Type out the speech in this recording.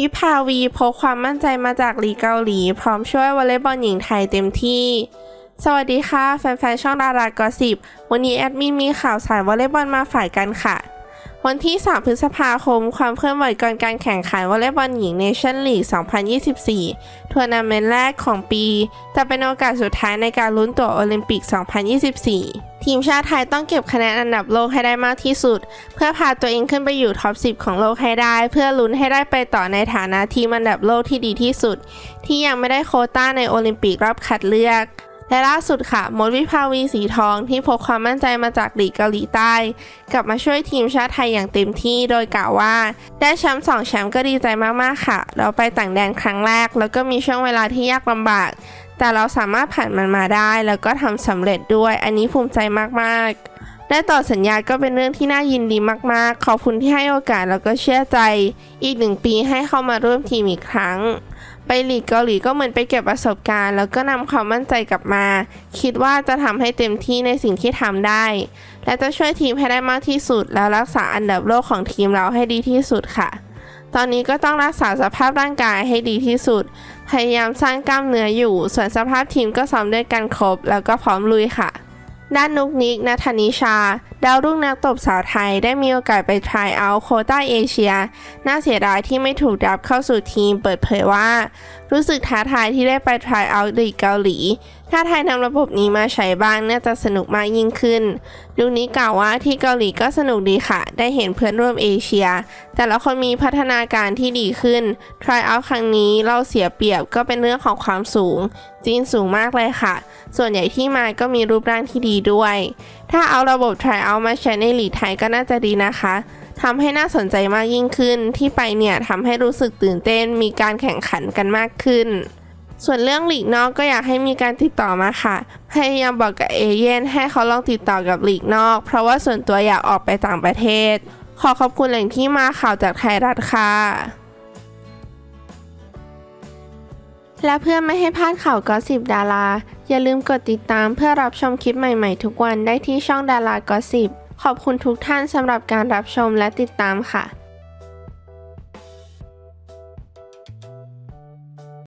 วิภาวีพกความมั่นใจมาจากลีเกาหลี พร้อมช่วยวอลเลย์บอลหญิงไทยเต็มที่ สวัสดีค่ะ แฟนๆ ช่องดารากอสิบ วันนี้แอดมินมีข่าวสารวอลเลย์บอลมาฝ่ายกันค่ะ วันที่ 3 พฤษภาคม ความเคลื่อนไหวก่อนการแข่งขันวอลเลย์บอลหญิงเนชั่นลีก 2024 ทัวร์นาเมนต์แรกของปี จะเป็นโอกาสสุดท้ายในการลุ้นตั๋วโอลิมปิก 2024 ทีมชาติไทยต้องเก็บคะแนนอันดับโลกให้ได้มากที่สุด เพื่อพาตัวเองขึ้นไปอยู่ท็อป 10 ของโลกให้ได้ เพื่อลุ้นให้ได้ไปต่อในฐานะทีมอันดับโลกที่ดีที่สุด ที่ยังไม่ได้โคต้าในโอลิมปิกรอบคัดเลือก และล่าสุดค่ะมดวิภาวีสีทองที่พกความมั่นใจมาจากหลีกเกาหลีใต้ กลับมาช่วยทีมชาติไทยอย่างเต็มที่โดยกล่าวว่า ได้แชมป์สองแชมป์ก็ดีใจมากๆค่ะ เราไปต่างแดนครั้งแรก แล้วก็มีช่วงเวลาที่ยากลำบาก แต่เราสามารถผ่านมันมาได้ แล้วก็ทำสำเร็จด้วยอันนี้ภูมิใจมากๆได้ต่อสัญญาก็เป็นเรื่องที่น่ายินดีมากๆ ขอบคุณที่ให้โอกาสแล้วก็เชื่อใจ อีกหนึ่งปีให้เข้ามาร่วมทีมอีกครั้ง ไปหลีกเกาหลีก็เหมือนไปเก็บประสบการณ์ แล้วก็นำความมั่นใจกลับมา คิดว่าจะทำให้เต็มที่ในสิ่งที่ทำได้ และจะช่วยทีมให้ได้มากที่สุด แล้วรักษาอันดับโลกของทีมเราให้ดีที่สุดค่ะ ตอนนี้ก็ต้องรักษาสภาพร่างกายให้ดีที่สุด พยายามสร้างกล้ามเนื้ออยู่ ส่วนสภาพทีมก็ซ้อมด้วยกันครบ แล้วก็พร้อมลุยค่ะ ด้านนุกนิกนัทนิชา ดาวรุ่งนักตบสาวไทยได้มีโอกาสไปทายเอาโคต้าเอเชีย น่าเสียดายที่ไม่ถูกดับเข้าสู่ทีมเปิดเผยว่า รู้สึกท้าทายที่ได้ไปทายเอาท์ลีกเกาหลี ถ้าไทยนำระบบนี้มาใช้บ้างน่าจะสนุกมากยิ่งขึ้นลูกนี้กล่าวว่าที่เกาหลีก็สนุกดีค่ะ ได้เห็นเพื่อนร่วมเอเชีย แต่ละคนมีพัฒนาการที่ดีขึ้น ทรายเอาครั้งนี้เราเสียเปรียบก็เป็นเรื่องของความสูง จีนสูงมากเลยค่ะ ส่วนใหญ่ที่มาก็มีรูปร่างที่ดีด้วย ถ้าเอาระบบ try out มาใช้ในหลีไทยก็น่าจะดีนะคะทำให้น่าสนใจมากยิ่งขึ้น ที่ไปเนี่ยทำให้รู้สึกตื่นเต้น มีการแข่งขันกันมากขึ้น ส่วนเรื่องลีกนอกก็อยากให้มีการติดต่อมาค่ะ พยายามบอกกับเอเย่นให้เขาลองติดต่อกับลีกนอก เพราะว่าส่วนตัวอยากออกไปต่างประเทศ ขอขอบคุณแหล่งที่มาข่าวจากไทยรัฐค่ะและเพื่อไม่ให้พลาดข่าวก็สิบดารา อย่าลืมกดติดตามเพื่อรับชมคลิปใหม่ๆ ทุกวันได้ที่ช่องดารากอสิบขอบคุณทุกท่านสำหรับการรับชมและติดตามค่ะ